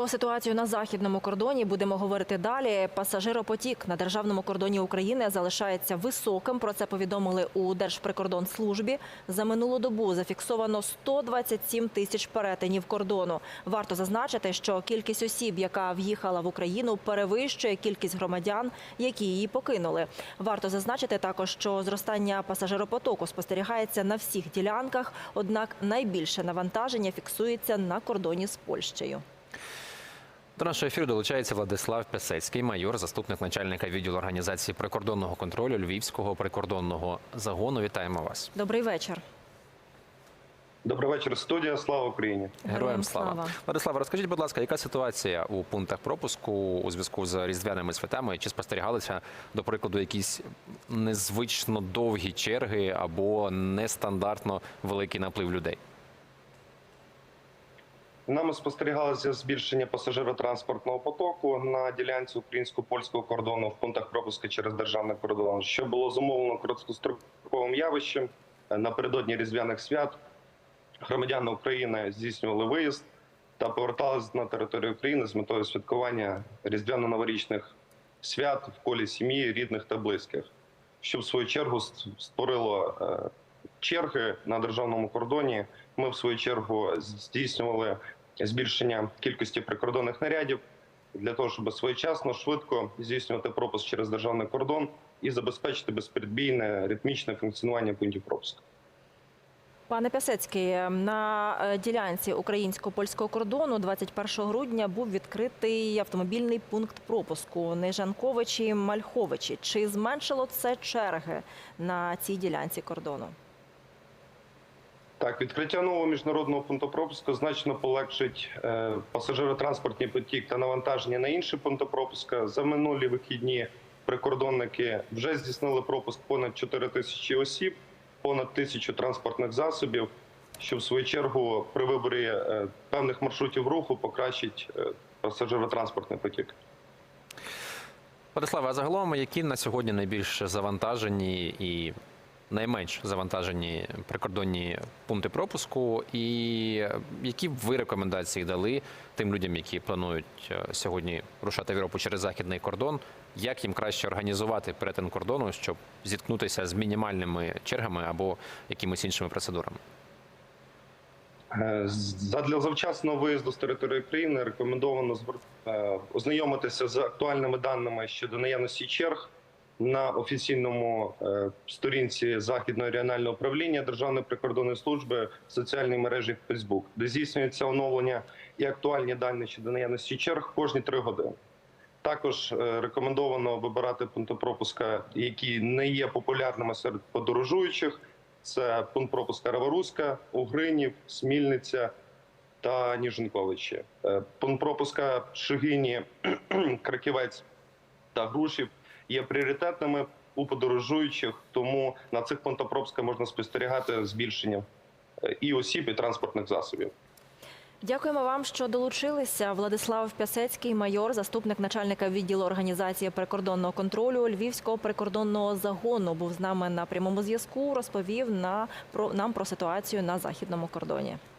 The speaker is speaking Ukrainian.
Про ситуацію на західному кордоні будемо говорити далі. Пасажиропотік на державному кордоні України залишається високим. Про це повідомили у Держприкордонслужбі. За минулу добу зафіксовано 127 тисяч перетинів кордону. Варто зазначити, що кількість осіб, яка в'їхала в Україну, перевищує кількість громадян, які її покинули. Варто зазначити також, що зростання пасажиропотоку спостерігається на всіх ділянках. Однак найбільше навантаження фіксується на кордоні з Польщею. До нашого ефіру долучається Владислав Песецький, майор, заступник начальника відділу організації прикордонного контролю Львівського прикордонного загону. Вітаємо вас. Добрий вечір. Добрий вечір, студія. Слава Україні. Героям слава. Владислав, розкажіть, будь ласка, яка ситуація у пунктах пропуску у зв'язку з різдвяними святами? Чи спостерігалися, до прикладу, якісь незвично довгі черги або нестандартно великий наплив людей? Нами спостерігалося збільшення пасажиротранспортного потоку на ділянці українсько-польського кордону в пунктах пропуску через державний кордон, що було зумовлено короткостроковим явищем. Напередодні різдвяних свят громадяни України здійснювали виїзд та поверталися на територію України з метою святкування різдвяно-новорічних свят в колі сім'ї, рідних та близьких, що в свою чергу створило е, черги на державному кордоні. Ми в свою чергу здійснювали збільшення кількості прикордонних нарядів для того, щоб своєчасно, швидко здійснювати пропуск через державний кордон і забезпечити безперебійне ритмічне функціонування пунктів пропуску. Пане Пясецький, на е, ділянці українсько-польського кордону 21 грудня був відкритий автомобільний пункт пропуску Нежанковичі Мальховичі. Чи зменшило це черги на цій ділянці кордону? Так, відкриття нового міжнародного пункту пропуску значно полегшить е, пасажиротранспортний потік та навантаження на інші пункти пропуску. За минулі вихідні прикордонники вже здійснили пропуск понад 4 тисячі осіб, понад тисячу транспортних засобів, що в свою чергу при виборі е, певних маршрутів руху покращить е, пасажиротранспортний потік. Владиславе, а загалом, які на сьогодні найбільш завантажені і найменш завантажені прикордонні пункти пропуску, і які б ви рекомендації дали тим людям, які планують е, сьогодні рушати в Європу через західний кордон, як їм краще організувати перетин кордону, щоб зіткнутися з мінімальними чергами або якимись іншими процедурами? Е, Задля завчасного виїзду з території країни рекомендовано е, ознайомитися з актуальними даними щодо наявності черг на офіційному е, сторінці Західного регіонального управління Державної прикордонної служби в соціальній мережі Facebook, де здійснюється оновлення і актуальні дані щодо наявності черг кожні три години. Також е, рекомендовано вибирати пункти пропуска, які не є популярними серед подорожуючих. Це пункт пропуска Раворуська, Угринів, Смільниця та Ніжинковичі. Е, Пункт пропуска Шигині, Краківець та Грушів є пріоритетними у подорожуючих, тому на цих пунктах пропуска можна спостерігати збільшення е, і осіб, і транспортних засобів. Дякуємо вам, що долучилися. Владислав Пясецький, майор, заступник начальника відділу організації прикордонного контролю Львівського прикордонного загону, був з нами на прямому зв'язку. Розповів на про нам про ситуацію на західному кордоні.